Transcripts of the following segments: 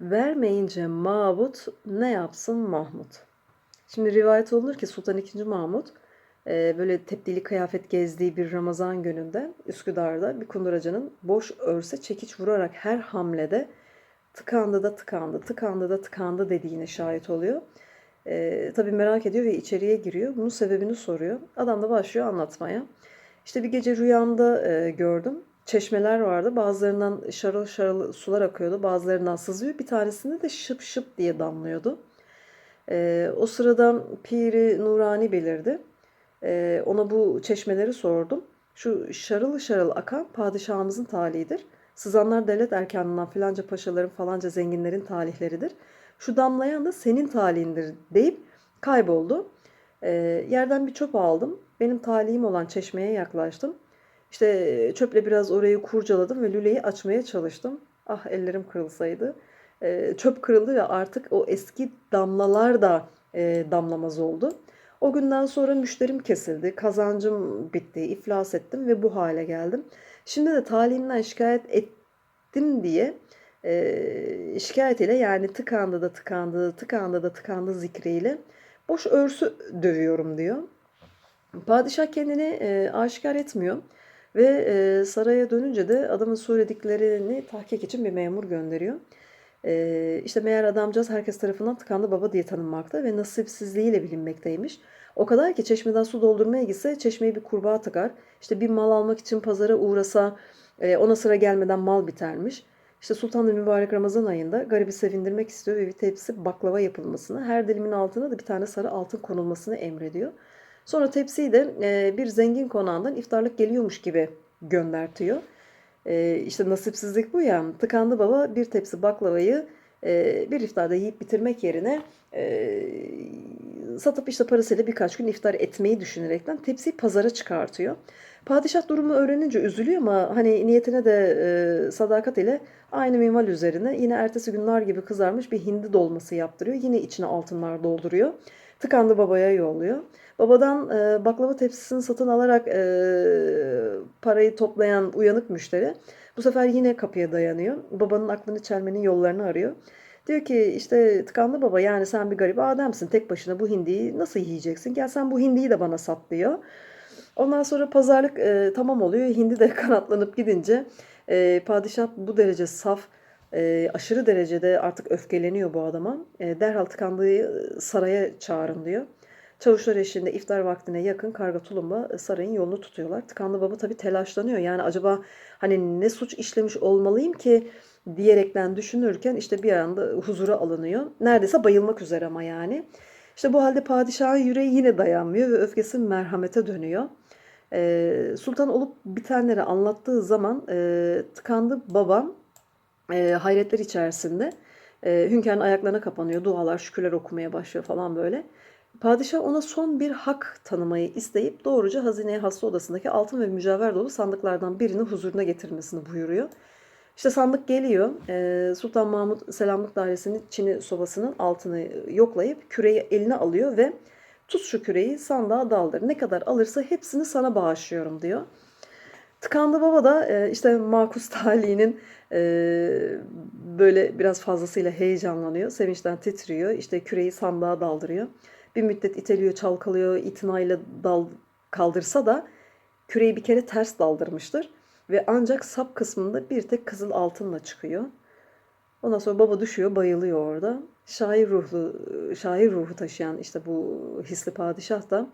Vermeyince Mabut ne yapsın Mahmut? Şimdi rivayet olunur ki Sultan II. Mahmut e, böyle tebdili kıyafet gezdiği bir Ramazan gününde Üsküdar'da bir kunduracının boş örse çekiç vurarak her hamlede tıkandı da tıkandı, tıkandı da tıkandı dediğine şahit oluyor. E, tabii merak ediyor ve içeriye giriyor. Bunun sebebini soruyor. Adam da başlıyor anlatmaya. İşte bir gece rüyamda e, gördüm. Çeşmeler vardı. Bazılarından şarıl şarıl sular akıyordu. Bazılarından sızıyor. Bir tanesinde de şıp şıp diye damlıyordu. E, o sırada Piri Nurani belirdi. E, ona bu çeşmeleri sordum. Şu şarıl şarıl akan padişahımızın talihidir. Sızanlar devlet erkanından filanca paşaların falanca zenginlerin talihleridir. Şu damlayan da senin talihindir deyip kayboldu. E, yerden bir çöp aldım. Benim talihim olan çeşmeye yaklaştım. İşte çöple biraz orayı kurcaladım ve lüleyi açmaya çalıştım. Ah ellerim kırılsaydı. E, çöp kırıldı ve artık o eski damlalar da e, damlamaz oldu. O günden sonra müşterim kesildi, kazancım bitti, iflas ettim ve bu hale geldim. Şimdi de talihimden şikayet ettim diye e, şikayet ile yani tıkandı da tıkandı, tıkandı da tıkandı zikriyle boş örsü dövüyorum diyor. Padişah kendini e, aşikar etmiyor ve e, saraya dönünce de adamın söylediklerini tahkik için bir memur gönderiyor. E, işte meğer adamcağız herkes tarafından tıkandı baba diye tanınmakta ve nasipsizliğiyle bilinmekteymiş. O kadar ki çeşmeden su doldurmaya gitse çeşmeyi bir kurbağa tıkar. İşte bir mal almak için pazara uğrasa e, ona sıra gelmeden mal bitermiş. İşte Sultan da mübarek Ramazan ayında garibi sevindirmek istiyor ve bir tepsi baklava yapılmasını, her dilimin altına da bir tane sarı altın konulmasını emrediyor. Sonra tepsiyi de e, bir zengin konağından iftarlık geliyormuş gibi göndertiyor. E, işte nasipsizlik bu ya. Tıkandı baba bir tepsi baklavayı e, bir iftarda yiyip bitirmek yerine e, satıp işte parasıyla birkaç gün iftar etmeyi düşünerekten tepsiyi pazara çıkartıyor. Padişah durumu öğrenince üzülüyor ama hani niyetine de e, sadakat ile aynı minval üzerine yine ertesi gün nar gibi kızarmış bir hindi dolması yaptırıyor. Yine içine altınlar dolduruyor. Tıkandı babaya yolluyor. Babadan e, baklava tepsisini satın alarak e, parayı toplayan uyanık müşteri bu sefer yine kapıya dayanıyor. Babanın aklını çelmenin yollarını arıyor. Diyor ki işte tıkandı baba yani sen bir garip adamsın tek başına bu hindiyi nasıl yiyeceksin? Gel sen bu hindiyi de bana sat diyor. Ondan sonra pazarlık e, tamam oluyor. Hindi de kanatlanıp gidince e, padişah bu derece saf, e, aşırı derecede artık öfkeleniyor bu adama. E, derhal tıkandığı saraya çağırın diyor. Çavuşlar eşliğinde iftar vaktine yakın karga tulumba sarayın yolunu tutuyorlar. Tıkanlı baba tabii telaşlanıyor. Yani acaba hani ne suç işlemiş olmalıyım ki diyerekten düşünürken işte bir anda huzura alınıyor. Neredeyse bayılmak üzere ama yani. İşte bu halde padişahın yüreği yine dayanmıyor ve öfkesi merhamete dönüyor. Ee, sultan olup bitenleri anlattığı zaman e, tıkandı babam e, hayretler içerisinde. E, hünkârın ayaklarına kapanıyor, dualar, şükürler okumaya başlıyor falan böyle. Padişah ona son bir hak tanımayı isteyip doğruca hazineye hasta odasındaki altın ve mücevher dolu sandıklardan birini huzuruna getirmesini buyuruyor. İşte sandık geliyor. Ee, Sultan Mahmut selamlık dairesinin çini sobasının altını yoklayıp küreyi eline alıyor ve tut şu küreyi sandığa daldır. Ne kadar alırsa hepsini sana bağışlıyorum diyor. Tıkandı baba da e, işte makus talihinin e, böyle biraz fazlasıyla heyecanlanıyor. Sevinçten titriyor. İşte küreyi sandığa daldırıyor. Bir müddet iteliyor, çalkalıyor, itinayla dal kaldırsa da küreyi bir kere ters daldırmıştır. Ve ancak sap kısmında bir tek kızıl altınla çıkıyor. Ondan sonra baba düşüyor, bayılıyor orada. Şair ruhlu, şair ruhu taşıyan işte bu hisli padişah da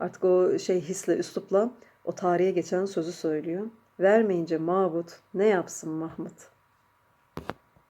artık o şey hisle, üslupla o tarihe geçen sözü söylüyor. Vermeyince mabut ne yapsın Mahmut?